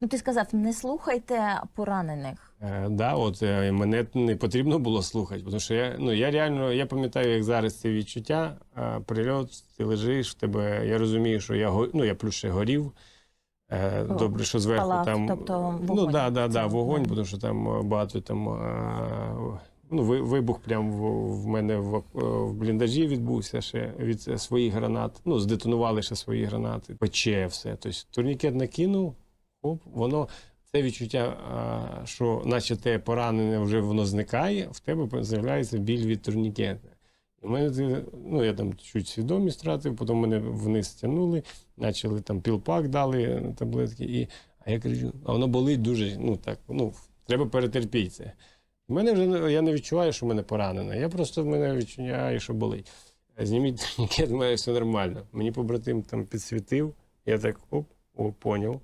Ну ти сказав, не слухайте поранених. Е, да, от е, мене не потрібно було слухати, тому що я, ну, я реально я пам'ятаю, як зараз це відчуття. е, Прильот, ти лежиш в тебе. Я розумію, що я ну, я плюс ще горів. Е, О, Добре, що зверху палав, там. тобто ну, вогонь. да, да, да, вогонь, тому що там е, багато там. е, Ну, вибух прямо в, в мене в, в бліндажі відбувся ще від е, своїх гранат. Ну, здетонували ще свої гранати. Пече все. Тобто турнікет накинув, оп, воно це відчуття, а, що наче те поранене вже воно зникає, в тебе з'являється біль від турнікета. В мене ну, я там чуть свідомість втратив, потім мене вниз стягнули, почали там пілпак дали е, таблетки. І, а я кажу, а воно болить дуже, ну так, ну, треба перетерпіти це. У мене вже я не відчуваю, що мене поранено. Я просто в мене відчуваю, що болить. Зніміть турнікет, в мене все нормально. Мені побратим там підсвітив, я так оп, о, поняв.